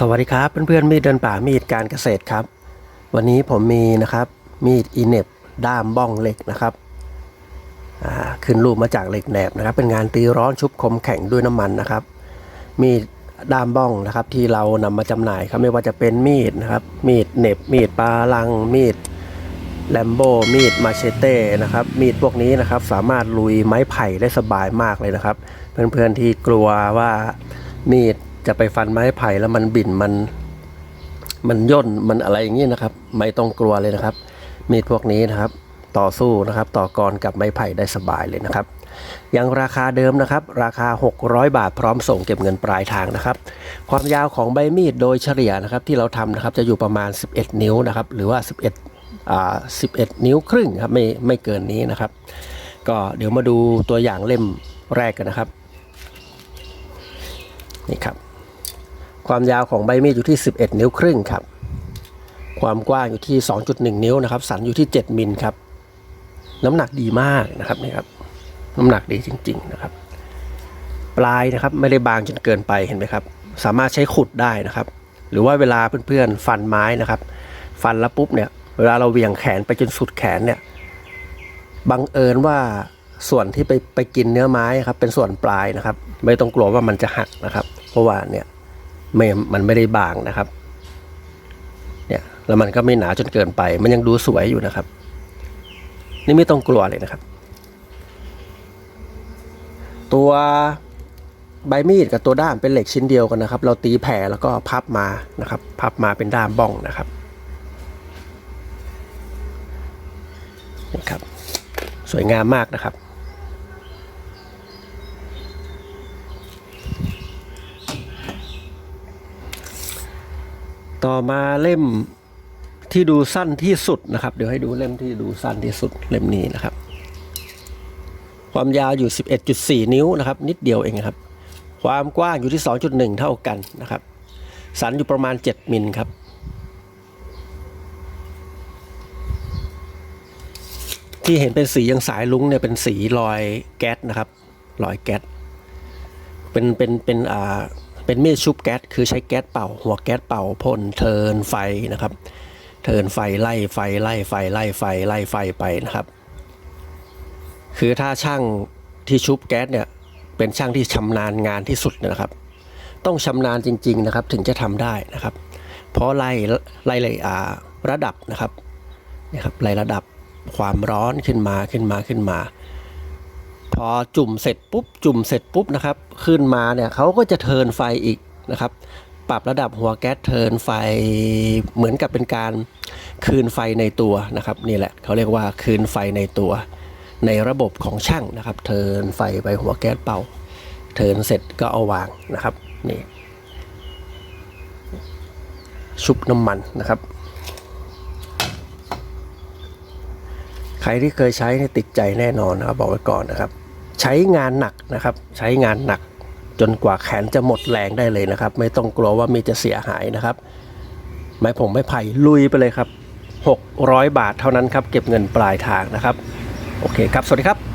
สวัสดีครับเพื่อนๆมีดเดินป่ามีดการเกษตรครับ วันนี้ผมมีนะครับมีดอีเน็บด้ามบ้องเหล็กนะครับขึ้นรูปมาจากเหล็กแหนบนะครับ เป็นงานตีร้อนชุบคมแข็งด้วยน้ำมันนะครับ มีดด้ามบ้องนะครับที่เรานำมาจำหน่ายครับไม่ว่าจะเป็นมีดนะครับมีดเหน็บมีดปลาลังมีดแลมโบมีดมาเชเต้นะครับมีดพวกนี้นะครับสามารถลุยไม้ไผ่ได้สบายมากเลยนะครับ เพื่อนๆที่กลัวว่ามีด จะไปฟันไม้ไผ่แล้วมันบิ่นมัน มันย่นมันอะไรอย่างนี้นะครับ ไม่ต้องกลัวเลยนะครับ มีดพวกนี้นะครับ ต่อสู้นะครับ ต่อกรกับไม้ไผ่ได้สบายเลยนะครับยังราคาเดิมนะครับ ราคา 600 บาทพร้อมส่งเก็บเงินปลายทางนะครับ ความยาวของใบมีดโดยเฉลี่ยนะครับ ที่เราทำนะครับจะอยู่ประมาณ 11 นิ้วนะครับ หรือว่า 11อ่า11 นิ้วครึ่งครับไม่ไม่เกินนี้นะครับ ก็เดี๋ยวมาดูตัวอย่างเล่มแรกกันนะครับ นี่ครับ ความยาวของใบมีดอยู่ที่ 11 นิ้วครึ่งครับ ความกว้างอยู่ที่ 2.1 นิ้วนะครับ สันอยู่ที่ 7 มิลครับ น้ำหนักดีมากนะครับนี่ครับ น้ำหนักดีจริง ๆนะครับ ปลายนะครับไม่ได้บางจนเกินไปเห็นไหมครับ สามารถใช้ขุดได้นะครับ หรือว่าเวลาเพื่อนๆฟันไม้นะครับ ฟันแล้วปุ๊บเนี่ย เวลาเราเวียงแขนไปจนสุดแขนเนี่ย บังเอิญว่าส่วนที่ไปไปกินเนื้อไม้ครับเป็นส่วนปลายนะครับ ไม่ต้องกลัวว่ามันจะหักนะครับ เพราะว่าเนี่ย ไม่มันไม่ได้บางนะครับ เนี่ยแล้วมันก็ไม่หนาจนเกินไป มันยังดูสวยอยู่นะครับ นี่ไม่ต้องกลัวเลยนะครับ ตัวใบมีดกับตัวด้ามเป็นเหล็กชิ้นเดียวกันนะครับ เราตีแผ่แล้วก็พับมานะครับ พับมาเป็นด้ามบ้องนะครับนี่ครับ สวยงามมากนะครับ ต่อมาเล่มที่ดูสั้นที่สุดนะครับ เดี๋ยวให้ดูเล่มที่ดูสั้นที่สุดเล่มนี้นะครับ ความยาวอยู่ 11.4 นิ้วนะครับ นิดเดียวเองครับ ความกว้างอยู่ที่ 2.1 เท่ากันนะครับ สันอยู่ประมาณ 7 มิลครับที่เห็นเป็นสียังสายลุ้งเนี่ยเป็นสีรอยแก๊สนะครับรอยแก๊สเป็นเป็นเป็นอ่า เป็นมีดชุบแก๊สคือใช้แก๊สเป่า หัวแก๊สเป่าพ่นเทินไฟนะครับ เทินไฟไล่ไฟไล่ไฟไล่ไฟไล่ไฟไปนะครับ คือถ้าช่างที่ชุบแก๊สเนี่ยเป็นช่างที่ชำนาญงานที่สุดนะครับ ต้องชำนาญจริง ๆนะครับ ถึงจะทำได้นะครับ เพราะไล่ไล่เลยอ่าระดับนะครับนี่ครับไล่ระดับความร้อนขึ้นมาขึ้นมาขึ้นมา พอจุ่มเสร็จปุ๊บ จุ่มเสร็จปุ๊บนะครับ ขึ้นมาเนี่ยเขาก็จะเทินไฟอีกนะครับ ปรับระดับหัวแก๊สเทินไฟเหมือนกับเป็นการคืนไฟในตัวนะครับ นี่แหละเขาเรียกว่าคืนไฟในตัว ในระบบของช่างนะครับ เทินไฟไปหัวแก๊สเป่า เทินเสร็จก็เอาวางนะครับนี่ชุบน้ำมันนะครับ ใครที่เคยใช้ติดใจแน่นอนนะครับบอกไว้ก่อนนะครับ ใช้งานหนักนะครับ ใช้งานหนักจนกว่าแขนจะหมดแรงได้เลยนะครับ ไม่ต้องกลัวว่ามีจะเสียหายนะครับ ไม้ผงไม้ไผ่ลุยไปเลยครับ 600 บาทเท่านั้นครับ เก็บเงินปลายทางนะครับ โอเคครับ สวัสดีครับ